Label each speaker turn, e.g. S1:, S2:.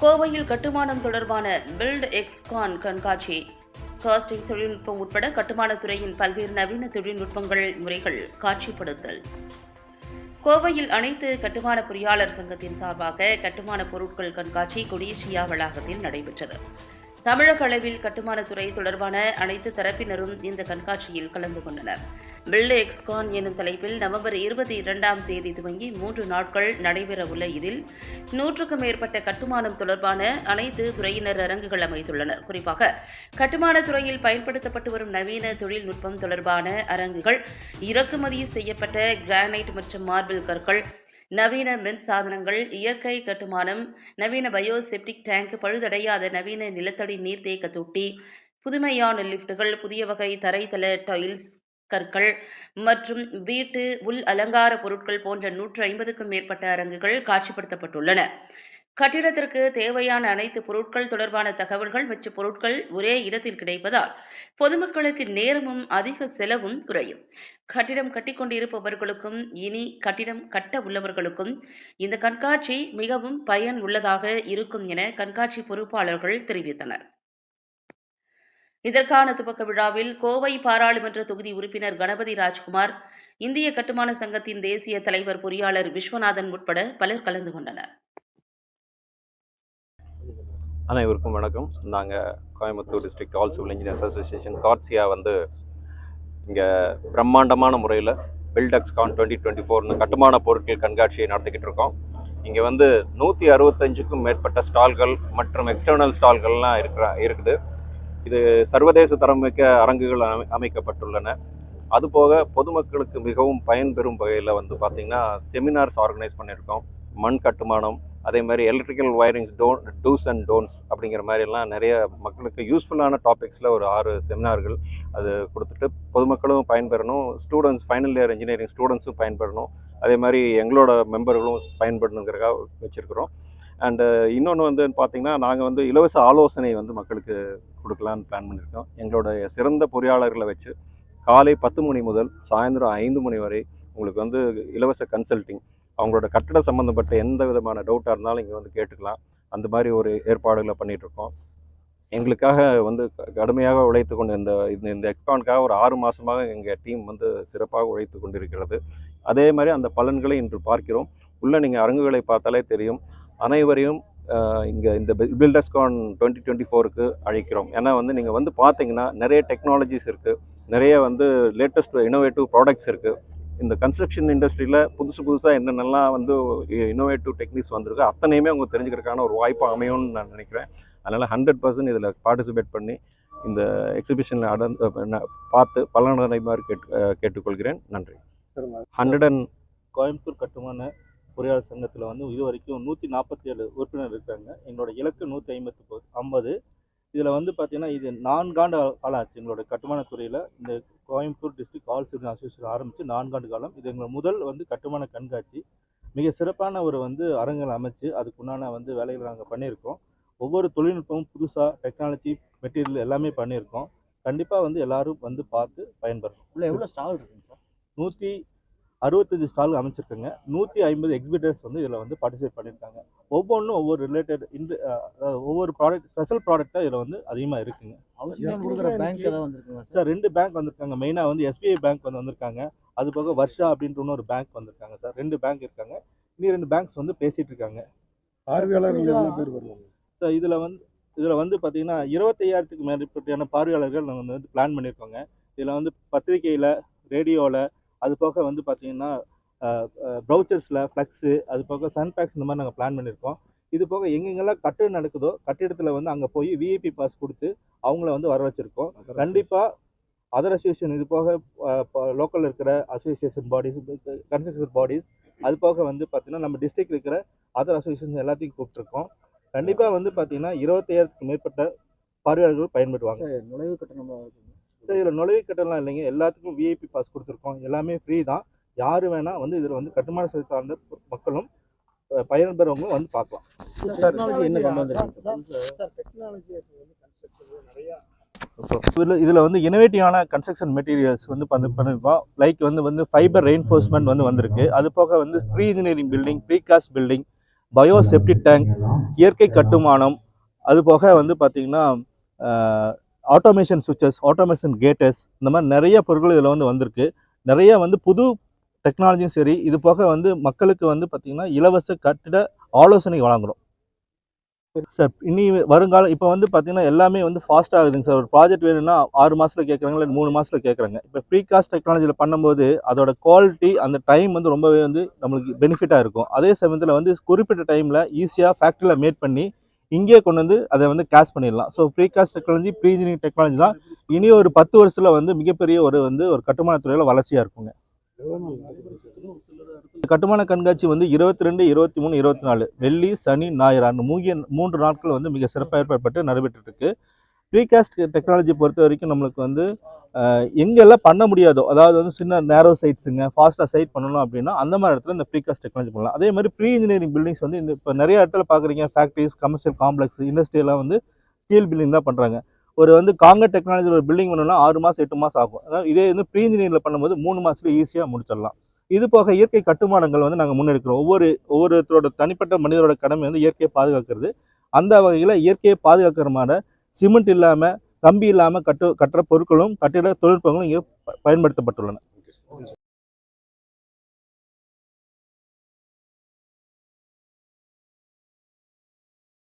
S1: கோவையில் கட்டுமானம் தொடர்பான பில்ட் எக்ஸ்கான் கண்காட்சி. காஸ்டிங் தொழில்நுட்பம் உட்பட கட்டுமானத் துறையின் பல்வேறு நவீன தொழில்நுட்பங்கள் முறைகள் காட்சிப்படுத்தல். கோவையில் அனைத்து கட்டுமான பொறியாளர் சங்கத்தின் சார்பாக கட்டுமான பொருட்கள் கண்காட்சி கொடிஷியா வளாகத்தில் நடைபெற்றது. தமிழக அளவில் கட்டுமானத்துறை தொடர்பான அனைத்து தரப்பினரும் இந்த கண்காட்சியில் கலந்து கொண்டனர். பில்லு எக்ஸ்கான் எனும் தலைப்பில் நவம்பர் இருபத்தி இரண்டாம் தேதி துவங்கி மூன்று நாட்கள் நடைபெறவுள்ள இதில் நூற்றுக்கும் மேற்பட்ட கட்டுமானம் தொடர்பான அனைத்து துறையினர் அரங்குகள் அமைத்துள்ளனர். குறிப்பாக கட்டுமானத் துறையில் பயன்படுத்தப்பட்டு வரும் நவீன தொழில்நுட்பம் தொடர்பான அரங்குகள் இறக்குமதி செய்யப்பட்ட கிரானைட் மற்றும் மார்பிள் கற்கள் நவீன மின் சாதனங்கள் இயற்கை கட்டுமானம் நவீன பயோசெப்டிக் டேங்க் பழுதடையாத நவீன நிலத்தடி நீர்த்தேக்க தொட்டி புதுமையான லிப்டுகள் புதிய வகை தரைத்தள டைல்ஸ் கற்கள் மற்றும் வீட்டு உள் அலங்கார பொருட்கள் போன்ற நூற்று ஐம்பதுக்கும் மேற்பட்ட அரங்குகள் காட்சிப்படுத்தப்பட்டுள்ளன. கட்டிடத்திற்கு தேவையான அனைத்து பொருட்கள் தொடர்பான தகவல்கள் மற்றும் பொருட்கள் ஒரே இடத்தில் கிடைப்பதால் பொதுமக்களுக்கு நேரமும் அதிக செலவும் குறையும். கட்டிடம் கட்டிக்கொண்டிருப்பவர்களுக்கும் இனி கட்டிடம் கட்ட உள்ளவர்களுக்கும் இந்த கண்காட்சி மிகவும் பயன் உள்ளதாக இருக்கும் என கண்காட்சி பொறுப்பாளர்கள் தெரிவித்தனர். இதற்கான துவக்க விழாவில் கோவை பாராளுமன்ற தொகுதி உறுப்பினர் கணபதி ராஜ்குமார் இந்திய கட்டுமான சங்கத்தின் தேசிய தலைவர் பொறியாளர் விஸ்வநாதன் உட்பட பலர் கலந்து கொண்டனர்.
S2: அனைவருக்கும் வணக்கம். நாங்கள் Coimbatore district all civil engineers association காட்சியா வந்து இங்கே பிரம்மாண்டமான முறையில் பில்டக்ஸ் கான் டுவெண்ட்டி டுவெண்ட்டி ஃபோர்னு கட்டுமான பொருட்கள் கண்காட்சியை நடத்திக்கிட்டு இருக்கோம். இங்கே வந்து நூற்றி அறுபத்தஞ்சுக்கும் மேற்பட்ட ஸ்டால்கள் மற்றும் எக்ஸ்டர்னல் ஸ்டால்கள்லாம் இருக்கிற இருக்குது. இது சர்வதேச தரம் மிக்க அரங்குகள் அமை அமைக்கப்பட்டுள்ளன. அதுபோக பொதுமக்களுக்கு மிகவும் பயன்பெறும் வகையில் வந்து பார்த்திங்கன்னா செமினார்ஸ் ஆர்கனைஸ் பண்ணியிருக்கோம். மண் கட்டுமானம் அதே மாதிரி electrical wirings don't dos and don'ts அப்படிங்கிற மாதிரிலாம் நிறைய மக்களுக்கு யூஸ்ஃபுல்லான டாபிக்ஸில் ஒரு ஆறு செமினார்கள் அது கொடுத்துட்டு பொதுமக்களும் பயன்பெறணும் ஸ்டூடெண்ட்ஸ் ஃபைனல் இயர் இன்ஜினியரிங் ஸ்டூடெண்ட்ஸும் பயன்பெறணும் அதே மாதிரி எங்களோட மெம்பர்களும் பயன்படணுங்கிறக்காக வச்சுருக்குறோம். அண்டு இன்னொன்று வந்து பார்த்திங்கன்னா நாங்கள் வந்து இலவச ஆலோசனை வந்து மக்களுக்கு கொடுக்கலான்னு பிளான் பண்ணியிருக்கோம் எங்களோட சிறந்த பொறியாளர்களை வச்சு காலை பத்து மணி முதல் சாயந்தரம் ஐந்து மணி வரை உங்களுக்கு வந்து இலவச கன்சல்டிங் அவங்களோட கட்டட சம்மந்தப்பட்ட எந்த விதமான டவுட்டாக இருந்தாலும் இங்கே வந்து கேட்டுக்கலாம். அந்த மாதிரி ஒரு ஏற்பாடுகளை பண்ணிகிட்ருக்கோம் எங்களுக்காக வந்து கடுமையாக உழைத்து கொண்டு இந்த இந்த இந்த எக்ஸ்பானுக்காக ஒரு ஆறு மாதமாக எங்கள் டீம் வந்து சிறப்பாக உழைத்து கொண்டிருக்கிறது. அதே மாதிரி அந்த பலன்களை இன்று பார்க்கிறோம். உள்ளே நீங்கள் அரங்குகளை பார்த்தாலே தெரியும். அனைவரையும் இங்கே இந்த பில்டஸ்கான் டுவெண்ட்டி டுவெண்ட்டி ஃபோருக்கு அழைக்கிறோம். ஏன்னா வந்து நீங்கள் வந்து பார்த்தீங்கன்னா நிறைய டெக்னாலஜிஸ் இருக்குது நிறைய வந்து லேட்டஸ்ட் இனோவேட்டிவ் ப்ராடக்ட்ஸ் இருக்குது இந்த கன்ஸ்ட்ரக்ஷன் இண்டஸ்ட்ரியில் புதுசு புதுசாக என்னென்னலாம் வந்து இன்னோவேட்டிவ் டெக்னிக்ஸ் வந்திருக்கோ அத்தனையுமே அவங்க தெரிஞ்சுக்கிறதுக்கான ஒரு வாய்ப்பு அமையும்னு நான் நினைக்கிறேன். அதனால் ஹண்ட்ரட் பர்சன்ட் இதில் பார்ட்டிசிபேட் பண்ணி இந்த எக்ஸிபிஷனில் அடன் பார்த்து பலனடைமாறு கேட்டு கேட்டுக்கொள்கிறேன். நன்றி. ஹண்ட்ரட் அண்ட்
S3: கோயம்புத்தூர் கட்டுமான பொறியாளர் சங்கத்தில் வந்து இது வரைக்கும் நூற்றி நாற்பத்தி ஏழு உறுப்பினர் இருக்காங்க. எங்களோட இலக்கு நூற்றி ஐம்பத்து ஐம்பது இதில் வந்து பார்த்தீங்கன்னா இது நான்காண்டு காலம் ஆச்சு எங்களோட கட்டுமான துறையில். இந்த Coimbatore district all civil association ஆரம்பித்து நான்காண்டு காலம். இது எங்களோட முதல் வந்து கட்டுமான கண்காட்சி. மிக சிறப்பான ஒரு வந்து அரங்குகள் அமைச்சு அதுக்குண்டான வந்து வேலைகளை நாங்கள் பண்ணியிருக்கோம். ஒவ்வொரு தொழில்நுட்பமும் புதுசாக டெக்னாலஜி மெட்டீரியல் எல்லாமே பண்ணியிருக்கோம். கண்டிப்பாக வந்து எல்லாரும் வந்து பார்த்து பயன்பெறணும்.
S4: எவ்வளோ ஸ்டால் இருக்குங்க சார்?
S3: நூற்றி அறுபத்தஞ்சு ஸ்டால் அமைச்சிருக்காங்க. நூற்றி ஐம்பது எக்ஸிபிட்டர்ஸ் வந்து இதில் வந்து பார்ட்டிசிபேட் பண்ணியிருக்காங்க ஒவ்வொன்றும் ஒவ்வொரு ரிலேட்டட் இந்த அதாவது ஒவ்வொரு ப்ராடக்ட் ஸ்பெஷல் ப்ராடக்டாக இதில் வந்து அதிகமாக இருக்குங்க.
S4: அவசியம் கொடுக்குற பேங்க் ஏதாவது வந்திருக்குங்க சார்
S3: ரெண்டு பேங்க் வந்திருக்காங்க. மெயினாக வந்து எஸ்பிஐ பேங்க் வந்து வந்திருக்காங்க. அது போக வர்ஷா அப்படின்ற இன்னொரு பேங்க் வந்திருக்காங்க சார் ரெண்டு பேங்க் இருக்காங்க. இன்னும் ரெண்டு பேங்க்ஸ் வந்து பேசிகிட்டு இருக்காங்க.
S5: பார்வையாளர்கள் எவ்வளோ பேர் வருவாங்க?
S3: சார் இதில் வந்து இதில் வந்து பார்த்தீங்கன்னா இருபத்தையாயிரத்துக்கு மேற்பட்டான பார்வையாளர்கள் நாங்கள் வந்து பிளான் பண்ணியிருக்கோங்க இதில் வந்து பத்திரிகையில் ரேடியோவில் அது போக வந்து பார்த்தீங்கன்னா ப்ரௌச்சர்ஸில் ஃப்ளக்ஸு அது போக சன் பேக்ஸ் இந்த மாதிரி நாங்கள் பிளான் பண்ணியிருக்கோம். இது போக எங்கெங்கெல்லாம் கட்டிடம் நடக்குதோ கட்டிடத்தில் வந்து அங்கே போய் விஐபி பாஸ் கொடுத்து அவங்கள வந்து வர வச்சுருக்கோம். கண்டிப்பாக அதர் அசோசியேஷன் இது போக லோக்கலில் இருக்கிற அசோசியேஷன் பாடிஸ் கன்ஸ்ட்ரக்ஷன் பாடிஸ் அது போக வந்து பார்த்தீங்கன்னா நம்ம டிஸ்ட்ரிக்ட் இருக்கிற அதர் அசோசியேஷன் எல்லாத்தையும் கூப்பிட்டுருக்கோம். கண்டிப்பாக வந்து பார்த்தீங்கன்னா இருபத்தையாயிரத்துக்கு மேற்பட்ட பார்வையாளர்கள் பயன்படுவாங்க
S4: நுழைவு கட்டணம்
S3: சார் இதில் நுழைவு கட்டணம்லாம் இல்லைங்க. எல்லாத்துக்கும் விஐபி பாஸ் கொடுத்துருக்கோம். எல்லாமே ஃப்ரீ தான். யார் வேணால் வந்து இதில் வந்து கட்டுமான சார்ந்த மக்களும் பயன்பெறவங்களும் வந்து பார்க்கலாம்.
S4: என்ன கொண்டு வந்திருக்கீங்க சார்
S5: சார் டெக்னாலஜி வந்து கன்ஸ்ட்ரக்ஷன் நிறையா
S3: இதில் இதில் வந்து இனோவேட்டிவான கன்ஸ்ட்ரக்ஷன் மெட்டீரியல்ஸ் வந்து பண்ணி பண்ணியிருக்கோம் லைக் வந்து வந்து ஃபைபர் ரெயின்ஃபோர்ஸ்மெண்ட் வந்து வந்திருக்கு. அது போக வந்து pre engineering building precast building bio septic tank இயற்கை கட்டுமானம். அது போக வந்து பார்த்திங்கன்னா ஆட்டோமேஷன் சுவிச்சஸ் ஆட்டோமேஷன் கேட்டஸ் இந்த மாதிரி நிறைய பொருட்கள் இதில் வந்து வந்திருக்கு. நிறைய வந்து புது டெக்னாலஜியும் சரி இது போக வந்து மக்களுக்கு வந்து பார்த்திங்கன்னா இலவச கட்டிட ஆலோசனை வழங்குறோம். சார் இனி வருங்காலம் இப்போ வந்து பார்த்தீங்கன்னா எல்லாமே வந்து ஃபாஸ்ட் ஆகுதுங்க சார். ஒரு ப்ராஜெக்ட் வேணும்னா ஆறு மாதத்தில் கேட்குறாங்க இல்லை மூணு மாதத்தில் கேட்குறாங்க இப்போ ப்ரீ காஸ்ட் டெக்னாலஜியில் பண்ணும்போது அதோட குவாலிட்டி அந்த டைம் வந்து ரொம்பவே வந்து நம்மளுக்கு பெனிஃபிட்டாக இருக்கும். அதே சமயத்தில் வந்து குறிப்பிட்ட டைமில் ஈஸியாக ஃபேக்ட்ரியில் மேட் பண்ணி இங்கேயே கொண்டு வந்து அதை வந்து கேஷ் பண்ணிடலாம். So precast technology ப்ரீஜினிங் technology தான் இனி ஒரு பத்து வருஷத்தில் வந்து மிகப்பெரிய ஒரு வந்து ஒரு கட்டுமான துறையில் வளர்ச்சியாக இருக்குங்க. கட்டுமான கண்காட்சி வந்து இருபத்தி ரெண்டு இருபத்தி மூணு இருபத்தி நாலு வெள்ளி சனி ஞாயிறு அந்த மூங்கிய மூன்று நாட்கள் வந்து மிக சிறப்பாக ஏற்பாடு நடைபெற்று இருக்கு. ப்ரீகாஸ்ட் டெக்னாலஜி பொறுத்த வரைக்கும் நம்மளுக்கு வந்து எங்கெல்லாம் பண்ண முடியாதோ அதாவது வந்து சின்ன நேரோ சைட்ஸுங்க ஃபாஸ்ட்டாக சைட் பண்ணணும் அப்படின்னா அந்த மாதிரி இடத்துல இந்த ப்ரீகாஸ்ட் டெக்னாலஜி பண்ணலாம். அதே மாதிரி ப்ரீ இன்ஜினியரிங் பில்டிங்ஸ் வந்து இந்த இப்போ நிறைய இடத்துல பார்க்குறீங்க ஃபேக்ட்ரிஸ் கமர்ஷியல் காம்ப்ளெக்ஸ் இண்டஸ்ட்ரியெல்லாம் வந்து ஸ்டீல் பில்டிங் தான் பண்ணுறாங்க ஒரு வந்து காங்கிரட் டெக்னாலஜி ஒரு பில்டிங் பண்ணணும்னா ஆறு மாதம் எட்டு மாதம் ஆகும். அதாவது இதே வந்து ப்ரீ இன்ஜினியரிங்கில் பண்ணும்போது மூணு மாதத்துல ஈஸியாக முடிச்சிடலாம். இது போக இயற்கை கட்டுமானங்கள் வந்து நாங்கள் முன்னெடுக்கிறோம். ஒவ்வொரு ஒவ்வொருத்தரோட தனிப்பட்ட மனிதரோட கடமை வந்து இயற்கையை பாதுகாக்கிறது. அந்த வகையில் இயற்கையை பாதுகாக்கிற மாதிரி சிமெண்ட் இல்லாமல் கம்பி இல்லாமல் கட்டு கட்டுற பொருட்களும் கட்டிட தொழில்நுட்பங்களும் இங்கே பயன்படுத்தப்பட்டுள்ளன.